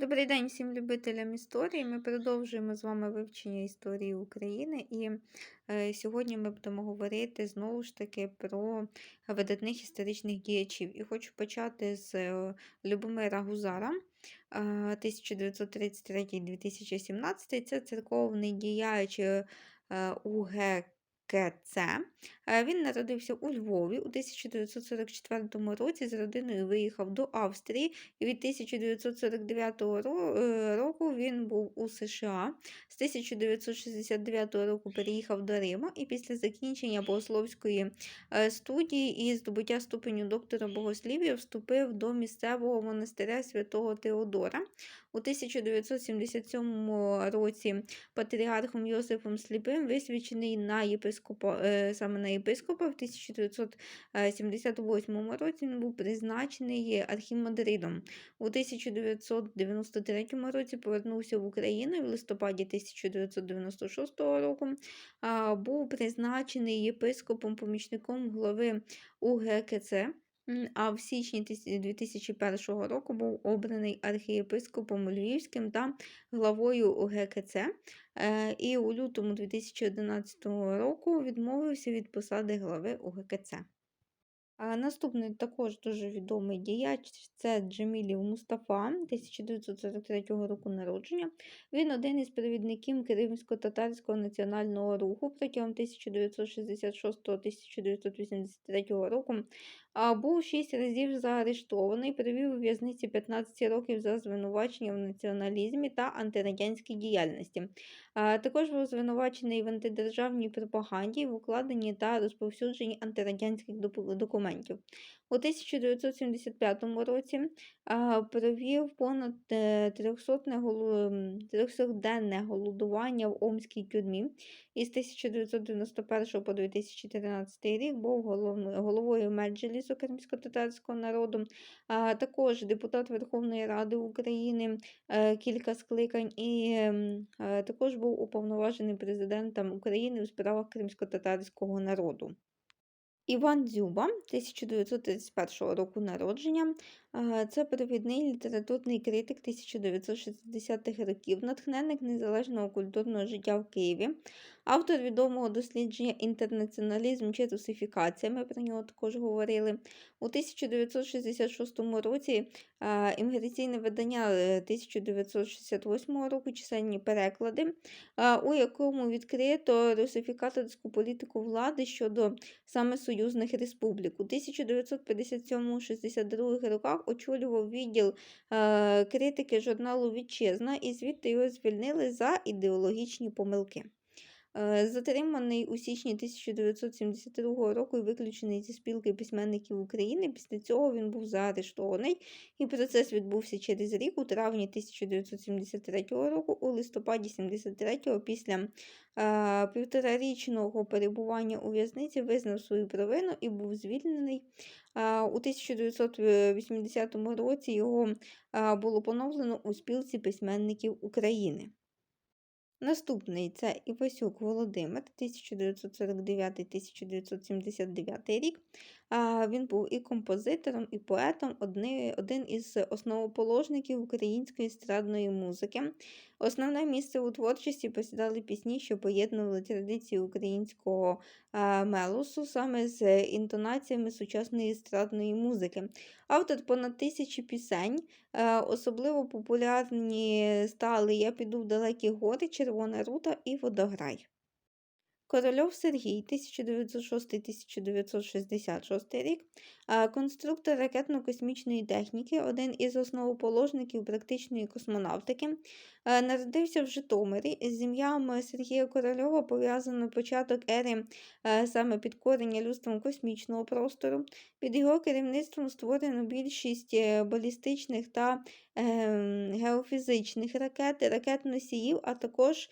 Добрий день всім любителям історії. Ми продовжуємо з вами вивчення історії України, і е, сьогодні ми будемо говорити знову ж таки про видатних історичних діячів. І хочу почати з е, Любомира Гузара. е, 1933-2017 це церковний діяч е, УГКЦ. Е, Він народився у Львові у 1944 році. З родиною виїхав до Австрії, і від 1949 е, року він був у США. З 1969 року переїхав до Риму і після закінчення богословської е, студії і здобуття ступеню доктора богослів'я вступив до місцевого монастиря святого Теодора. У 1977 році патріархом Йосифом Сліпим висвячений на єпископа, е, саме на єпископа. В 1978 році він був призначений архімандридом. У 1993 році повернувся в Україну і в листопаді 1996 року був призначений єпископом-помічником голови УГКЦ. А в січні 2001 року був обраний архієпископом Львівським та главою УГКЦ. Е, І у лютому 2011 року відмовився від посади глави УГКЦ. А наступний також дуже відомий діяч це Джемілів Мустафа 1943 року народження. Він один із провідників Кримсько-татарського національного руху протягом 1966-1983 року. А був шість разів заарештований, провів у в'язниці 15 років за звинувачення в націоналізмі та антирадянській діяльності. Також був звинувачений в антидержавній пропаганді, в укладенні та розповсюдженні антирадянських документів. У 1975 році провів понад е, 300 голо- м, 300-денне голодування в Омській тюрмі. І з 1991 по 2013 рік був головою Меджлісу кримсько-татарського народу, а також депутат Верховної Ради України е, кілька скликань, і е, також був уповноважений президентом України у справах кримсько-татарського народу. Іван Дзюба 1931 року народження. Це провідний літературний критик 1960-х років, натхненник незалежного культурного життя в Києві, автор відомого дослідження Інтернаціоналізм чи русифікація. Ми про нього також говорили. У 1966 році а, імміграційне видання е, 1968 року чисельні переклади, у якому відкрито русифікаторську політику влади щодо саме союзних республік. У 1957-62 роках очолював відділ е, критики журналу Вітчизна і звідти його звільнили за ідеологічні помилки. Е, Затриманий у січні 1972 року і виключений зі спілки письменників України. Після цього він був заарештований, і процес відбувся через рік у травні 1973 року, у листопаді 73 після е, півторарічного перебування у в'язниці визнав свою провину і був звільнений. Е, У 1980 році його е, було поновлено у спілці письменників України. Наступний це Івасюк Володимир, 1949-1979 рік. Він був і композитором, і поетом, один із основоположників української естрадної музики. Основне місце у творчості посідали пісні, що поєднували традиції українського а, мелосу саме з інтонаціями сучасної естрадної музики. Автор понад тисячі пісень, Особливо популярні стали Я піду в далекі гори, Червона рута і Водограй. Корольов Сергій, 1906-1966 рік, конструктор ракетно-космічної техніки, один із основоположників практичної космонавтики, народився в Житомирі. З ім'ям Сергія Корольова пов'язано початок ери саме підкорення людством космічного простору. Під його керівництвом створено більшість е, балістичних та ем, геофізичних ракет, ракет-носіїв, а також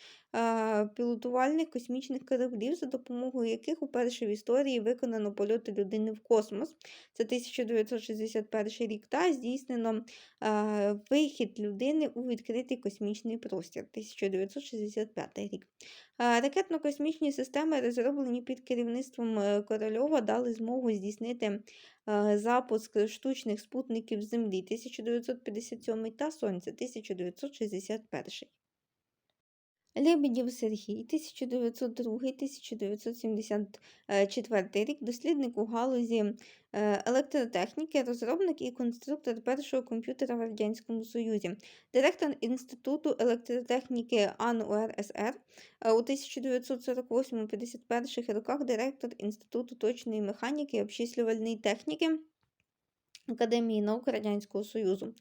пілотувальних космічних кораблів, за допомогою яких уперше в історії виконано польоти людини в космос. Це 1961 рік, та здійснено е, вихід людини у відкритий космічний простір 1965 рік. Е, Ракетно-космічні системи, розроблені під керівництвом е, Корольова, дали змогу здійснити е, запуск штучних спутників Землі 1957 та Сонця 1961. Лебедєв Сергій 1902-1974 рік, дослідник у галузі е, електротехніки, розробник і конструктор першого комп'ютера в Радянському Союзі, директор Інституту електротехніки АН УРСР, е, у 1948-51 роках директор Інституту точної механіки і обчислювальної техніки Академії наук Радянського Союзу.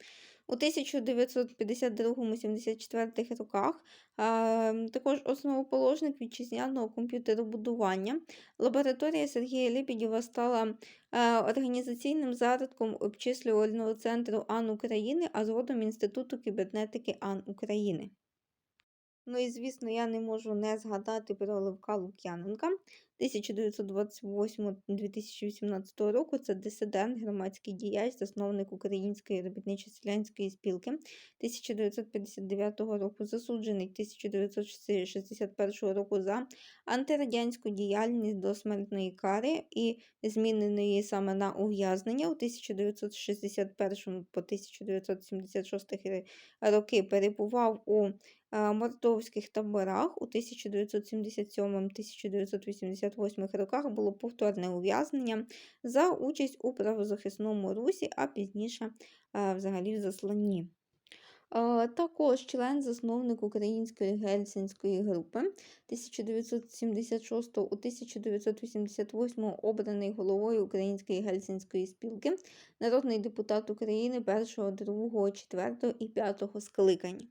У 1952-74 роках а, також основоположник вітчизняного комп'ютеробудування. Лабораторія Сергія Лебедєва стала а, організаційним зародком обчислювального центру АН України, а згодом Інституту кібернетики АН України. Ну і, звісно, я не можу не згадати про Левка Лук'яненка 1928-2018 року. Це дисидент, громадський діяч, засновник Української робітничо-селянської спілки 1959 року, засуджений 1961 року за антирадянську діяльність до смертної кари і зміненої саме на ув'язнення у 1961 по 1976 роки перебував у мордовських таборах у 1977-1988 роках було повторне ув'язнення за участь у правозахисному русі, а пізніше е, взагалі в засланні. Е, Також член засновник Української гельсінської групи 1976 у 1988 обраний головою Української гельсінської спілки, народний депутат України 1, 2, 4 і 5 скликань.